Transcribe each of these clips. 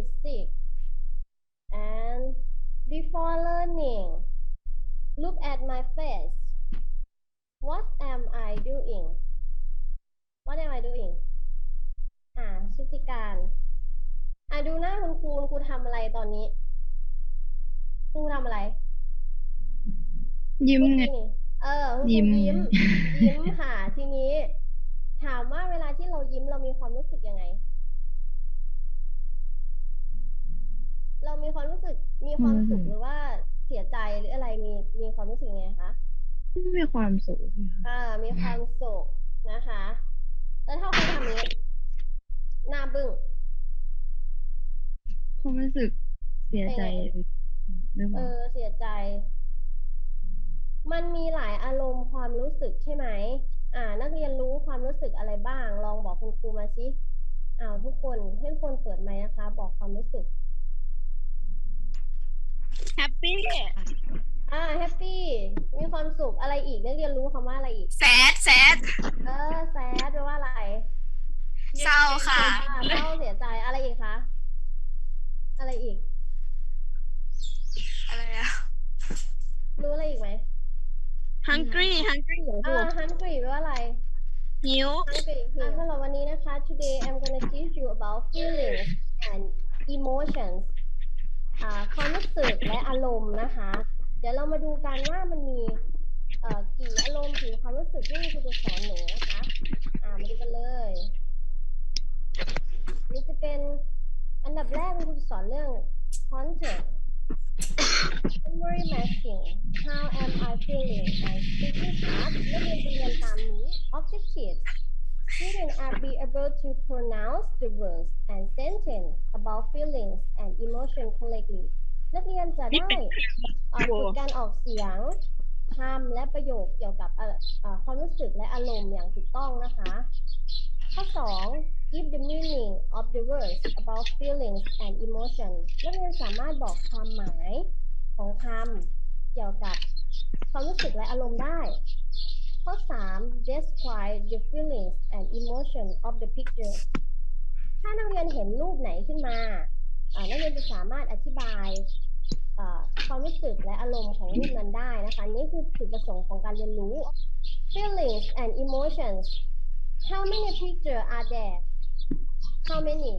primary six. And before learning, look at my face. What am I doing? What am I doing? อ่าชุติการอ่าดูหน้าคุณครูคุณครูทำอะไรตอนนี้ครูทำอะไร ยิ้มเมื่อไงกี้นี่เออคุณครูยิ้มยิ้ม ยิ้มค่ะทีนี้ ถามว่าเวลาที่เรายิ้มเรามีความรู้สึกยังไง เรามีความรู้สึกมีความสุขหรือว่าเสียใจหรืออะไรมีมีความรู้สึกยังไงคะมีความสุขสิคะอ่า มีความสุขนะคะ แล้วถ้าคุณทำอย่างนี้หน้าบึ้งความรู้สึกเสียใจหรือเปเอล่าอเสียใจ มันมีหลายอารมณ์ความรู้สึกใช่ไหมอ่า นักเรียนรู้ความรู้สึกอะไรบ้าง ลองบอกคุณครูมาสิอ้าวทุกคนให้ทุกคนเปิดไมค์นะคะ บอกความรู้สึก แฮปปี้อ่าแฮปปี้มีความสุขอะไรอีกนักเรียนรู้คำว่าอะไรอีก แซดแซดเออแซดแปลว่าอะไรเศร้าค่ะอ่าเศร้าเสียใจอะไรอีกคะอะไรอีก อะไรอะรู้อะไรอีกไหม hungry hungry อ่า hungry แปลว่าอะไร หิว hungry อะสำหรับวันนี้นะคะ today I'm gonna teach you about feelings and emotions อ่า ความรู้สึกและอารมณ์นะคะ เดี๋ยวเรามาดูกันว่ามันมีกี่อารมณ์กี่ความรู้สึกที่ครูจะสอนหนูนะคะมาดูกันเลย นี่จะเป็นอันดับแรกครูจะสอนเรื่อง content memory mapping how am I feeling and speaking part นักเรียนเรียนตามนี้ objectives Students are be able to pronounce the words and sentence about feelings and emotion correctly นักเรียนจะได้ฝึกการออกเสียงคำและประโยคเกี่ยวกับความรู้สึกและอารมณ์อย่างถูกต้องนะคะ ข้อ 2 give the meaning of the words about feelings and emotion นักเรียนสามารถบอกความหมายของคำเกี่ยวกับความรู้สึกและอารมณ์ได้ ข้อ 3 describe the feelings and emotion of the picture ถ้านักเรียนเห็นรูปไหนขึ้นมานักเรียนจะสามารถอธิบายความรู้สึกและอารมณ์ของรูปนั้นได้นะคะ นี่คือจุดประสงค์ของการเรียนรู้ feelings and emotions how many picture are there how many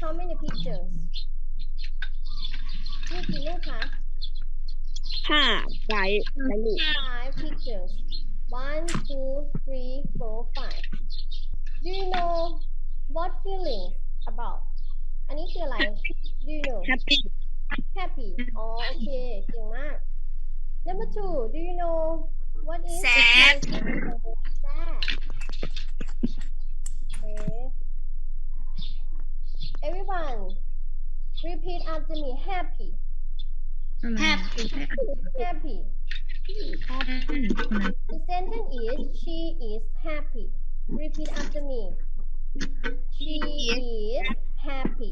how many pictures มีกี่รูปคะ ห้าไว้ไว้ลูก five pictures. One, two, three, four, five. Do you know what feelings about? อันนี้คืออะไร Do you know? แฮปปี้ Happy. อ๋อโอเคเก่งมาก Number two, do you know what is the Sad. feeling of sad? Okay. Everyone, repeat after me. Happy. อะไร Happy. Happy. ชอบผู้หญิงคนนั้น The sentence is she is happy. Repeat after me. She is happy.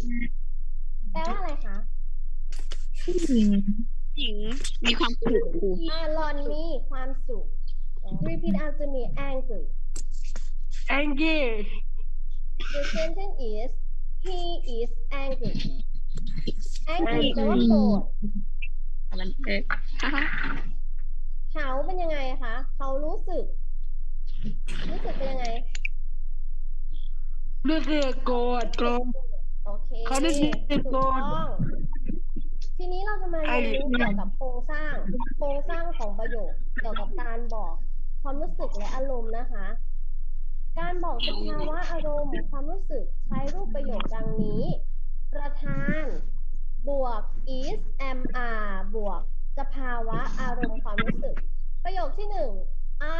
แปลว่าอะไรคะ ผู้หญิง หญิงมีความสุข อ่าหลอนมีความสุข Repeat after me. Angry. Angry. The sentence is he is angry. Angry แปลว่าโกรธ มันเอ๊ะเขาเป็นยังไงคะเขารู้สึก รู้สึกเป็นยังไง รู้สึกโกรธโกรธโอเคเขารู้สึกถูกโกรต้ธองทีนี้เราจะมาเรียนรู้เกี่ยวกับโครงสร้าง โครงสร้างของประโยคเกี่ยวกับการบอก ความรู้สึกและอารมณ์นะคะ การบอกสภาวะอารมณ์ความรู้สึกใช้รูปประโยคดังนี้ ประธาน บวก is am are บวกสภาวะอารมณ์ความรู้สึก ประโยคที่หนึ่ง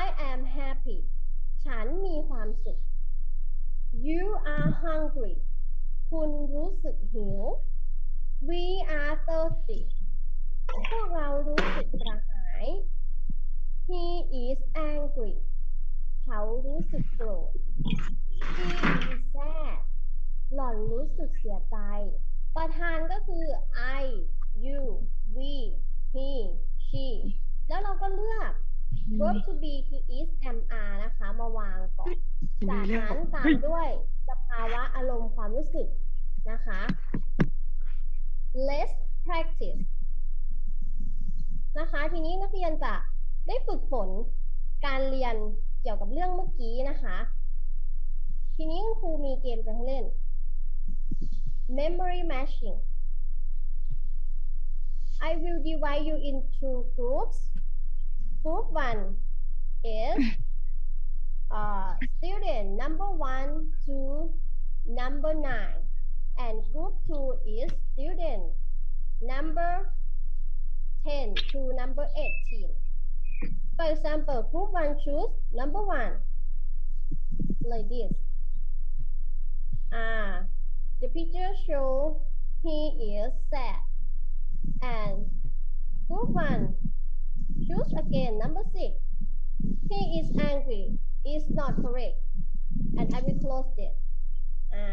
I am happy ฉันมีความสุข You are hungry คุณรู้สึกหิว We are thirsty พวกเรารู้สึกกระหาย He is angry เขารู้สึกโกรธ He is sad หล่อนรู้สึกเสียใจ ประธานก็คือ I you we he she แล้วเราก็เลือก verb to be คือ is am are นะคะ มาวางก่อน จากนั้นตามด้วยสภาวะอารมณ์ความรู้สึกนะคะ let's practice นะคะ ทีนี้นักเรียนจะได้ฝึกฝนการเรียนเกี่ยวกับเรื่องเมื่อกี้นะคะ ทีนี้คุณครูมีเกมจะให้เล่น memory matching I will divide you into groups. Group one is uh, student number one to number nine, and group two is student number 10 to number 18. For example, group one choose number one, like this. Ah, the picture show he is sad, and group one choose again number six. He is angry is not correct and I will close this อ่า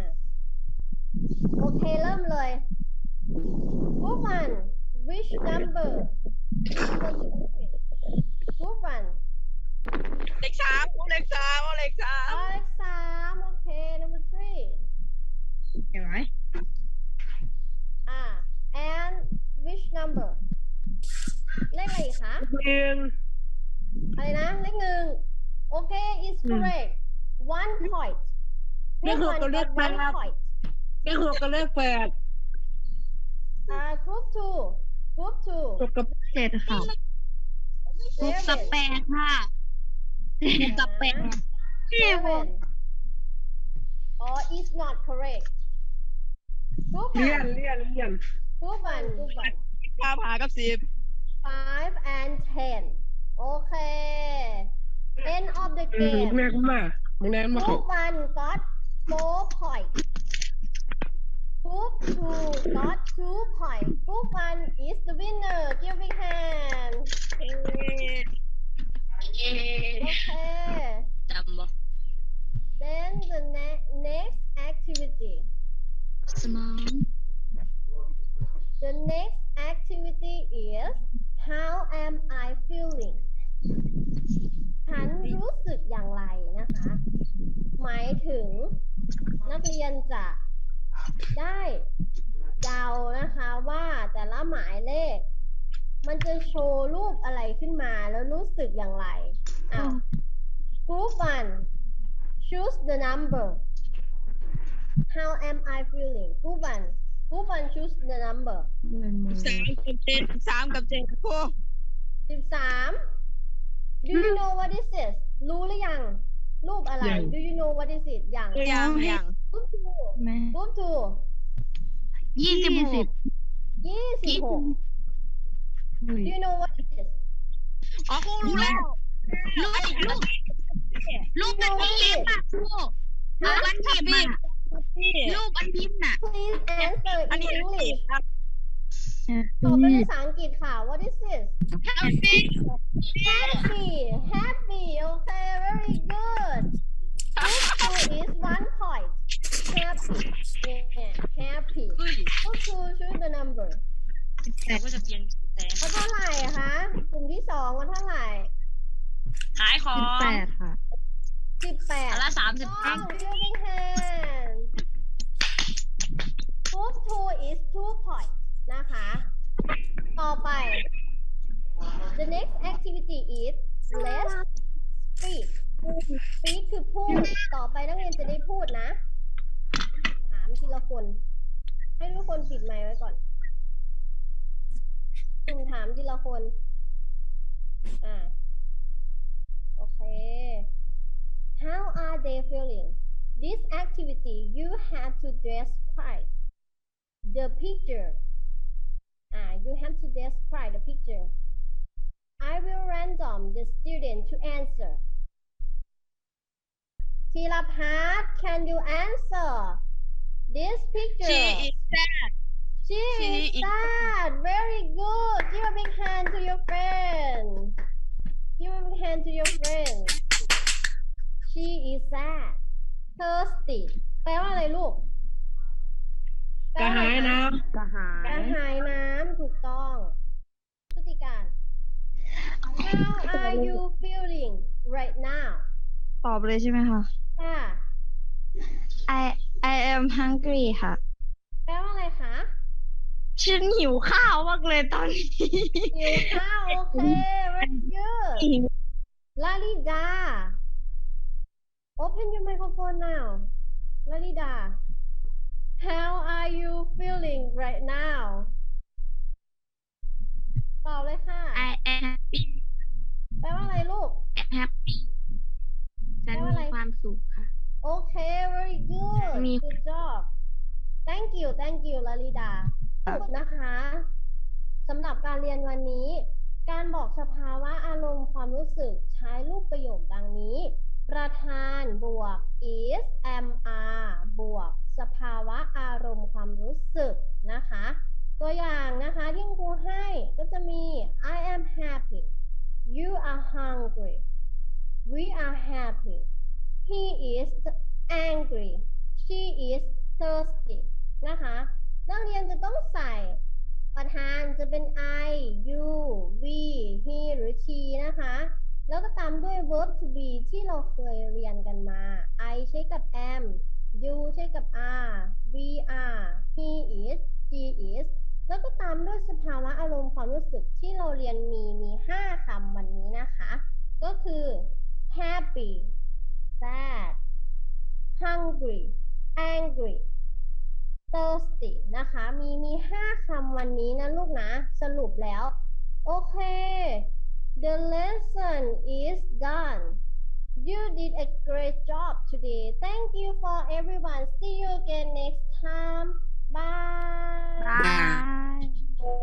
โอเค เริ่มเลย Group one which number equal to eight? Group one เลขสามเอาเลขสามเอาเลขสาม เอาเลขสามโอเค number three เห็นไหม อ่า and which number เลขอะไรอีกคะ หนึ่ง อะไรนะ เลขหนึ่งโอเค is อืม correct one point เลขหกกับเลข Group one แปด got one point เลขหกกับเลขแปดอ่า group two group two หกกับเจ็ดค่ะ หกกับแปดค่ะหกกับแปด seven or is not correct group เลี่ยน one เลี่ยนเลี่ยน group one group one ข้ามหากับสิบ five and ten โอเค end of the อืม game แม่ก็มามึงแน่นมาเขา group one got four points group two got two points group one is the winner give big hand โอเคจำบ่ then the ne- next activity สมอง The next activity is how am I feeling ฉันรู้สึกอย่างไรนะคะ หมายถึงนักเรียนจะได้เดานะคะว่าแต่ละหมายเลข มันจะโชว์รูปอะไรขึ้นมาแล้วรู้สึกอย่างไรอ้าว group one choose the number how am I feeling group one group one choose the number เงินมือสามกับเจ็ดสามกับเจ็ดโอ้สิบสาม Do you know what this is รู้หรือยัง รูปอะไร ยัง Do you know what this is ยังยังยัง Group two แม่ Group two ยี่สิบหกยี่สิบหก Do you know what this is อ๋อครูรู้แล้วลูกลูกลูกอันนี้อะครูลูกอันทิมอะ พี่ลูกอันทิมน่ะ Please answer อัน in นี้ English ครับตอบเป็นภาษาอังกฤษค่ะ What is this เท่าสิ Happy Happy Okay very good Group two is one point Happy yeah Happy Group two choose the number เราก็จะเพียงแสน เอาเท่าไหร่อะคะ กลุ่มที่สองเอาเท่าไหร่ ขายของ แปดค่ะ สิบแปด อันละสามสิบ ต้ ห้า อง giving hand group two is two point นะคะ ต่อไป the next activity is let's speak speak คือพูด ต่อไปนักเรียนจะได้พูดนะ ถามทีละคน ให้ทุกคนปิดไมค์ไว้ก่อนคุณถามทีละคน อ่า โอเค How are they feeling? This activity, you have to describe the picture. Ah, you have to describe the picture. I will random the student to answer. Tilapat, can you answer this picture? She is sad She She is is- sad. Very good. Give a big hand to your friend. Give a big hand to your friend. She is sad. Thirsty. แปลว่าอะไรลูก แป กลระว่าอหายไคะน้กระหากระยหายน้ำถูกต้องพฤติการ How are are you feeling right now ตอบเลยใช่ไหมคะ ค่ะ I I am hungry ค่ะ แปลว่าอะไรคะฉันหิวข้าวมากเลยตอนนี้ หิวข้าวโอเค very good หิว Lalida open your microphone now Lalida how are you feeling right now ตอบเลยค่ะ I am happy แปลว่าอะไรลูก happy ฉันแปลว่าอะไรมีความสุขค่ะ โอเค very good มี good job thank you thank you ลลิดานะคะสำหรับการเรียนวันนี้ การบอกสภาวะอารมณ์ความรู้สึกใช้รูปประโยคดังนี้ ประธานบวก is am are บวก สภาวะอารมณ์ความรู้สึกนะคะ ตัวอย่างนะคะที่คุณครูให้ก็จะมี I am happy you are hungry we are happy he is angry she is thirsty นะคะ นักเรียนจะต้องใส่ประธานจะ เป็น I you we he หรือ she นะคะ แล้วก็ตามด้วย verb to be ที่เราเคยเรียนกันมา I ใช้กับ am you ใช้กับ are we are he is she is แล้วก็ตามด้วยสภาวะอารมณ์ความรู้สึกที่เราเรียนมีมี 5คำวันนี้นะคะ ก็คือ happy sad hungry angry Thursday นะคะ มีมีห้าคำวันนี้นะลูกนะ สรุปแล้ว โอเค the lesson is done you did a great job today thank you for everyone see you again next time bye bye